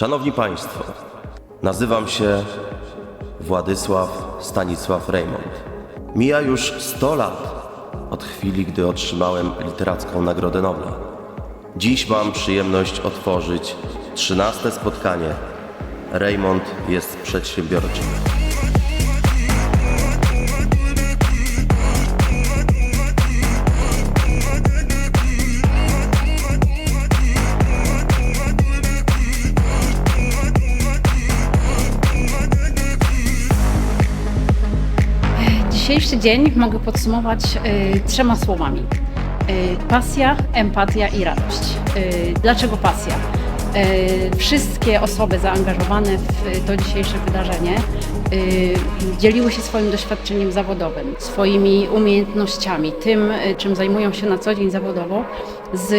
Szanowni Państwo, nazywam się Władysław Stanisław Raymond. Mija już 100 lat od chwili, gdy otrzymałem literacką Nagrodę Nobla. Dziś mam przyjemność otworzyć 13 spotkanie Raymond jest przedsiębiorczy. Dzisiejszy dzień mogę podsumować y, trzema słowami. Y, pasja, empatia i radość. Y, dlaczego pasja? Y, wszystkie osoby zaangażowane w to dzisiejsze wydarzenie y, dzieliły się swoim doświadczeniem zawodowym, swoimi umiejętnościami, tym, y, czym zajmują się na co dzień zawodowo, z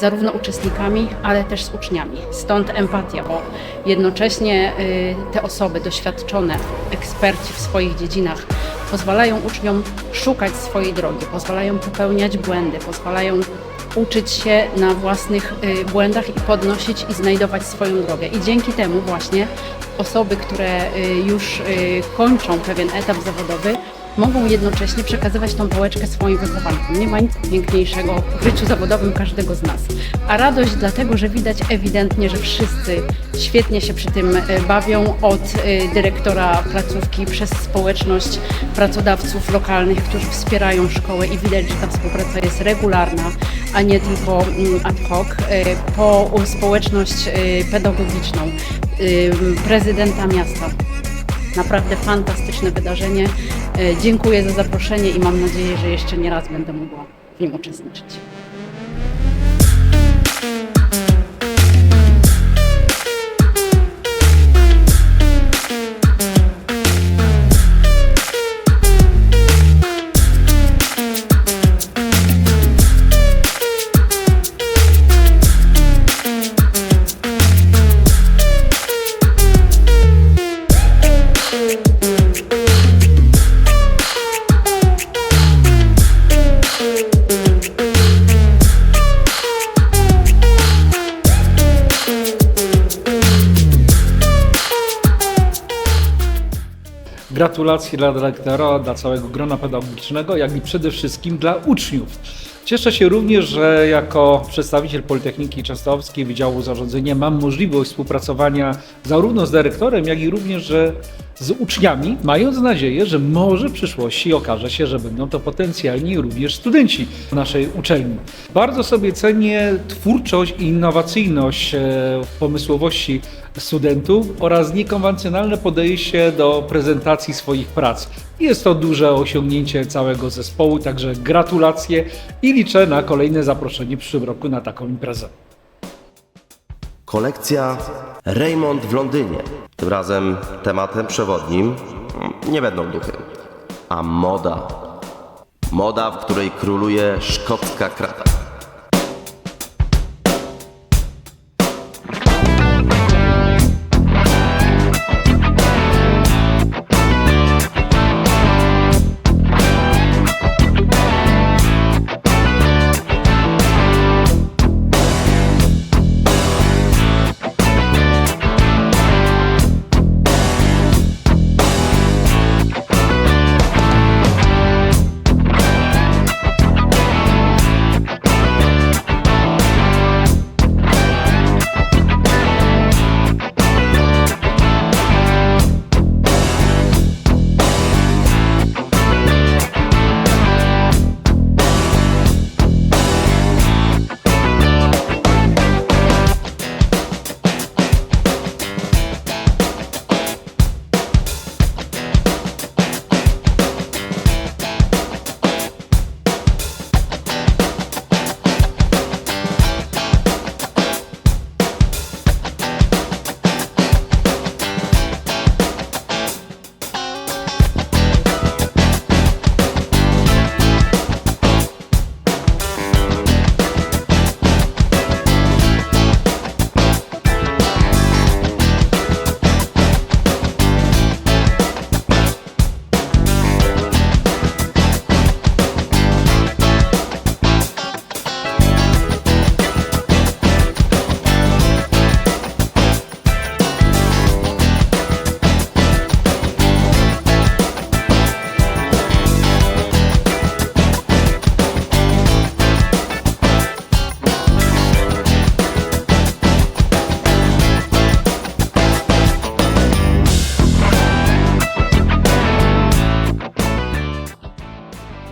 zarówno uczestnikami, ale też z uczniami. Stąd empatia, bo jednocześnie y, te osoby doświadczone, eksperci w swoich dziedzinach, pozwalają uczniom szukać swojej drogi, pozwalają popełniać błędy, pozwalają uczyć się na własnych y, błędach i podnosić i znajdować swoją drogę. I dzięki temu właśnie osoby, które y, już y, kończą pewien etap zawodowy, mogą jednocześnie przekazywać tą pałeczkę swoim wychowankom. Nie ma nic piękniejszego w życiu zawodowym każdego z nas. A radość dlatego, że widać ewidentnie, że wszyscy świetnie się przy tym e, bawią, od e, dyrektora placówki przez społeczność pracodawców lokalnych, którzy wspierają szkołę i widać, że ta współpraca jest regularna, a nie tylko mm, ad hoc, e, po społeczność pedagogiczną, prezydenta miasta. Naprawdę fantastyczne wydarzenie. E, Dziękuję za zaproszenie i mam nadzieję, że jeszcze nie raz będę mogła w nim uczestniczyć. Gratulacje dla dyrektora, dla całego grona pedagogicznego, jak i przede wszystkim dla uczniów. Cieszę się również, że jako przedstawiciel Politechniki Częstochowskiej Wydziału Zarządzania mam możliwość współpracowania zarówno z dyrektorem, jak i również z uczniami, mając nadzieję, że może w przyszłości okaże się, że będą to potencjalni również studenci naszej uczelni. Bardzo sobie cenię twórczość i innowacyjność e, w pomysłowości studentów oraz niekonwencjonalne podejście do prezentacji swoich prac. Jest to duże osiągnięcie całego zespołu, także gratulacje i liczę na kolejne zaproszenie w przyszłym roku na taką imprezę. Kolekcja Raymond w Londynie. Tym razem tematem przewodnim nie będą duchy, a moda. Moda, w której króluje szkocka krata.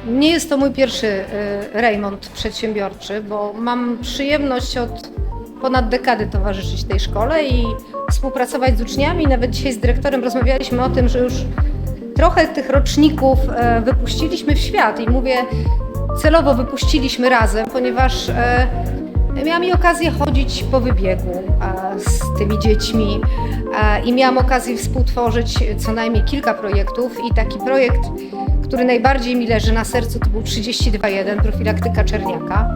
Nie jest to mój pierwszy y, remont przedsiębiorczy, bo mam przyjemność od ponad dekady towarzyszyć tej szkole i współpracować z uczniami. Nawet dzisiaj z dyrektorem rozmawialiśmy o tym, że już trochę tych roczników e, wypuściliśmy w świat i mówię, celowo wypuściliśmy razem, ponieważ e, miałam mi okazję chodzić po wybiegu z tymi dziećmi i miałam okazję współtworzyć co najmniej kilka projektów i taki projekt, który najbardziej mi leży na sercu, to był 32.1, profilaktyka czerniaka.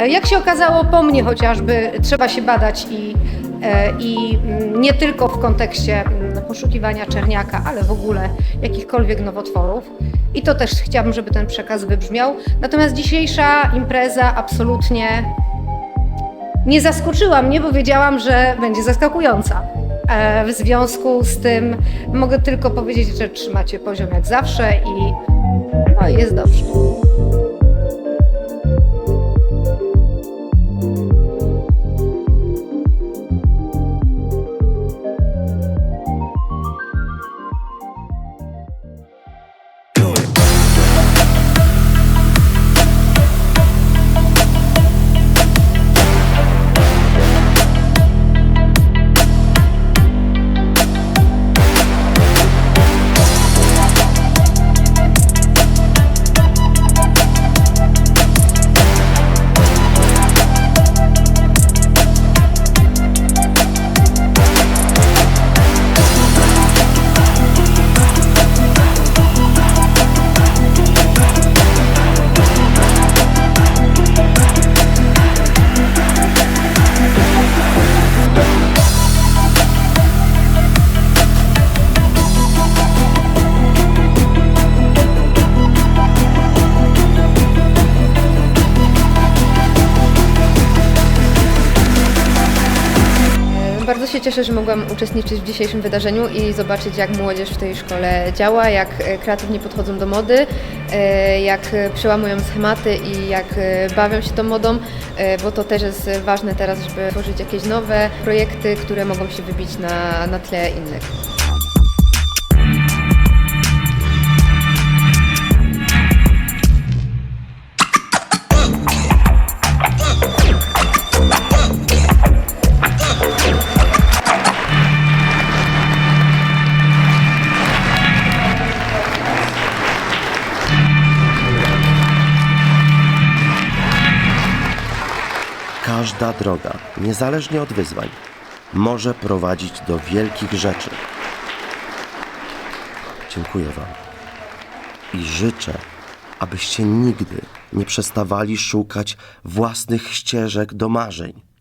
E, Jak się okazało, po mnie chociażby trzeba się badać i, e, i mm, nie tylko w kontekście mm, poszukiwania czerniaka, ale w ogóle jakichkolwiek nowotworów. I to też chciałabym, żeby ten przekaz wybrzmiał. Natomiast dzisiejsza impreza absolutnie nie zaskoczyła mnie, bo wiedziałam, że będzie zaskakująca. E, W związku z tym mogę tylko powiedzieć, że trzymacie poziom jak zawsze i no, jest dobrze. Się cieszę, że mogłam uczestniczyć w dzisiejszym wydarzeniu i zobaczyć, jak młodzież w tej szkole działa, jak e, kreatywnie podchodzą do mody, e, jak przełamują schematy i jak e, bawią się tą modą, bo to też jest ważne teraz, żeby tworzyć jakieś nowe projekty, które mogą się wybić na, na tle innych. Każda droga, niezależnie od wyzwań, może prowadzić do wielkich rzeczy. Dziękuję Wam. I życzę, abyście nigdy nie przestawali szukać własnych ścieżek do marzeń.